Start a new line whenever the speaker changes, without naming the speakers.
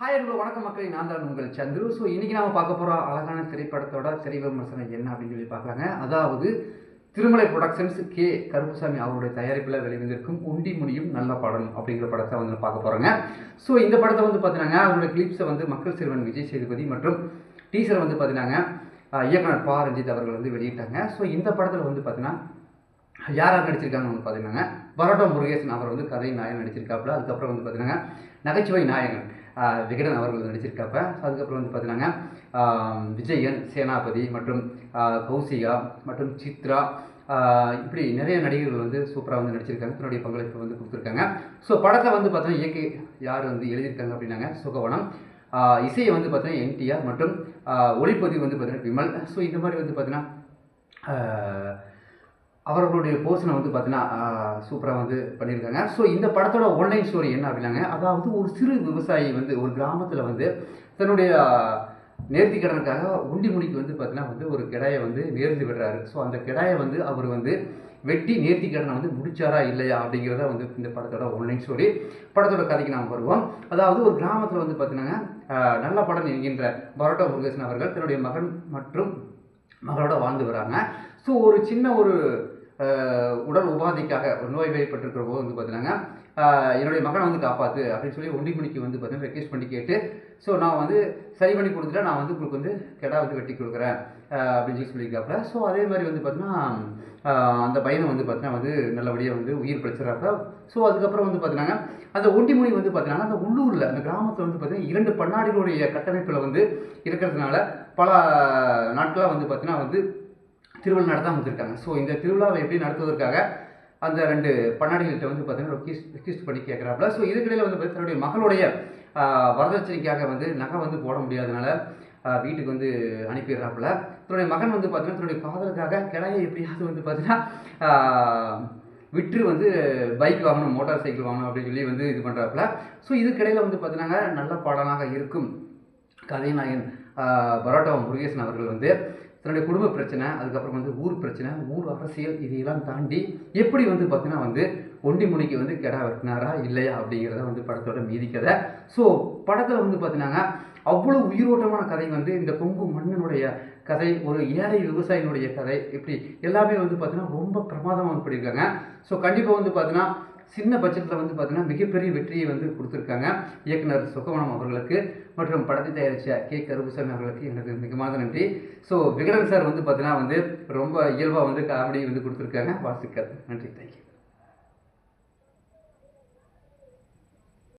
Hi அன்பு வணக்கம் மக்களே. நான் தான் உங்கள் சந்துரு. ஸோ இன்றைக்கி நாம் பார்க்க போகிற அழகான திரைப்படத்தோட திரை விமர்சனம் என்ன அப்படின்னு சொல்லி பார்க்கலாங்க. அதாவது திருமலை ப்ரொடக்ஷன்ஸ் கே கருப்புசாமி அவருடைய தயாரிப்பில் வெளிவந்திருக்கும் உண்டி முனியும் நல்ல படம் அப்படிங்கிற படத்தை வந்து பார்க்க போகிறோங்க ஸோ இந்த படத்தை வந்து பார்த்தீங்கன்னா அவருடைய கிளிப்ஸை வந்து மக்கள் சிறுவன் விஜய் சேதுபதி மற்றும் டீசரை வந்து பார்த்தீங்கன்னா இயக்குனர் பா. ரஞ்சித் அவர்கள் வந்து வெளியிட்டாங்க. ஸோ இந்த படத்தில் வந்து பார்த்தீங்கன்னா யார் யார் நடிச்சிருக்காங்கன்னு வந்து பார்த்தீங்கன்னா பரோட்டா முருகேசன் அவர் வந்து கதை நாயகன் நடிச்சிருக்காப்புல. அதுக்கப்புறம் வந்து பார்த்தீங்கன்னா நகைச்சுவை நாயகன். விகடன் அவர்கள் வந்து நடிச்சிருக்காப்ப அதுக்கப்புறம் வந்து பார்த்தீங்கன்னா விஜயன் சேனாபதி மற்றும் கௌசிகா மற்றும் சித்ரா. இப்படி நிறைய நடிகர்கள் வந்து சூப்பராக வந்து நடிச்சிருக்காங்க. தன்னுடைய பங்களிப்பு வந்து கொடுத்துருக்காங்க. ஸோ படத்தை வந்து பார்த்தோன்னா இயக்கி யார் வந்து எழுதியிருக்காங்க அப்படின்னாங்க சுகவனம். இசையை வந்து பார்த்தீங்கன்னா என்டிஆர் மற்றும் ஒளிப்பதிவு வந்து பார்த்தீங்கன்னா விமல். ஸோ இந்த மாதிரி வந்து பார்த்தீங்கன்னா அவர்களுடைய போர்ஷனை வந்து பார்த்தீங்கன்னா சூப்பராக வந்து பண்ணியிருக்காங்க. ஸோ இந்த படத்தோட ஒன்லைன் ஸ்டோரி என்ன அப்படின்னாங்க அதாவது ஒரு சிறு விவசாயி வந்து ஒரு கிராமத்தில் வந்து தன்னுடைய நேர்த்தி கடனுக்காக உண்டி முடிக்கு வந்து பார்த்தீங்கன்னா வந்து ஒரு கிடாயை வந்து நேர்ந்து விடுறாரு. ஸோ அந்த கிடாயை வந்து அவர் வந்து வெட்டி நேர்த்தி கடனை வந்து முடிச்சாரா இல்லையா அப்படிங்கிறத வந்து இந்த படத்தோட ஒன்லைன் ஸ்டோரி படத்தோட கதைக்கு நாம் வருவோம். அதாவது ஒரு கிராமத்தில் வந்து பார்த்தீங்கன்னா நல்ல படம் என்கின்ற பரோட்டா முருகேசன் அவர்கள் தன்னுடைய மகன் மற்றும் மகளோட வாழ்ந்து வராங்க. ஸோ ஒரு சின்ன ஒரு உடல் உபாதைக்காக ஒரு நோய் வெளிப்பட்டிருக்கிற போது வந்து பார்த்தீங்கன்னா என்னுடைய மகனை வந்து காப்பாற்று அப்படின்னு சொல்லி ஒண்டிமணிக்கு வந்து பார்த்தீங்கன்னா ரெக்வெஸ்ட் பண்ணி கேட்டு ஸோ நான் வந்து சரி பண்ணி கொடுத்துட்டு நான் வந்து உங்களுக்கு வந்து கெடா வந்து வெட்டி கொடுக்குறேன் அப்படின்னு சொல்லி சொல்லியிருக்காப்புல. ஸோ அதே மாதிரி வந்து பார்த்தீங்கன்னா அந்த பையனை வந்து பார்த்தீங்கன்னா வந்து நல்லபடியாக வந்து உயிர் பிழைச்சிடறாப்புல. ஸோ அதுக்கப்புறம் வந்து பார்த்தீங்கன்னா அந்த ஒண்டிமொழி வந்து பார்த்தீங்கன்னா அந்த உள்ளூரில் அந்த கிராமத்தில் வந்து பார்த்தீங்கன்னா இரண்டு பண்ணாடிகளுடைய கட்டமைப்பில் வந்து இருக்கிறதுனால பல நாட்களாக வந்து பார்த்தீங்கன்னா வந்து திருவிழா நடத்த அமைச்சிருக்காங்க ஸோ இந்த திருவிழாவை எப்படி நடத்துவதற்காக அந்த ரெண்டு பண்ணாடிகள்கிட்ட வந்து பார்த்தீங்கன்னா ரெக்வஸ்ட் ரெக்வஸ்ட் பண்ணி கேட்குறாப்புல ஸோ இதுக்கிடையில் வந்து பார்த்தீங்கன்னா தன்னுடைய மகளுடைய வரதட்சணைக்காக வந்து நகை வந்து போட முடியாதனால வீட்டுக்கு வந்து அனுப்பிடுறாப்புல தன்னுடைய மகன் வந்து பார்த்தீங்கன்னா தன்னுடைய காதலுக்காக கிளையை எப்படியாவது வந்து பார்த்தீங்கன்னா விற்று வந்து பைக் வாங்கணும் மோட்டார் சைக்கிள் வாங்கணும் அப்படின்னு சொல்லி வந்து இது பண்ணுறாப்புல ஸோ இதுக்கிடையில் வந்து பார்த்தீங்கன்னா நல்ல பாடலாக இருக்கும். கதைநாயகன் பரோட்டா முருகேசன் அவர்கள் வந்து தன்னுடைய குடும்ப பிரச்சனை அதுக்கப்புறம் வந்து ஊர் பிரச்சனை ஊர் அரசியல் இதையெல்லாம் தாண்டி எப்படி வந்து பார்த்தீங்கன்னா வந்து ஒண்டி முனிக்கு வந்து கெடா வெட்டினாரா இல்லையா அப்படிங்கிறத வந்து படத்தோட மீதி கதை. ஸோ படத்தில் வந்து பார்த்தீங்கன்னா அவ்வளோ உயிரோட்டமான கதை வந்து இந்த கொங்கு மன்னனுடைய கதை ஒரு ஏழை விவசாயினுடைய கதை இப்படி எல்லாமே வந்து பார்த்தீங்கன்னா ரொம்ப பிரமாதமாக பண்ணியிருக்காங்க. ஸோ கண்டிப்பாக வந்து பார்த்தீங்கன்னா சின்ன பட்ஜெட்டில் வந்து பார்த்திங்கன்னா மிகப்பெரிய வெற்றியை வந்து கொடுத்துருக்காங்க இயக்குனர் சுகவனம் அவர்களுக்கு மற்றும் படத்தை தயாரித்த கே. கருப்புசாமி அவர்களுக்கு எனக்கு மிகமாக நன்றி. ஸோ விகடன் சார் வந்து பார்த்திங்கன்னா வந்து ரொம்ப இயல்பாக வந்து காமெடி வந்து கொடுத்துருக்காங்க. வாசிக்கிறது நன்றி. தேங்க்யூ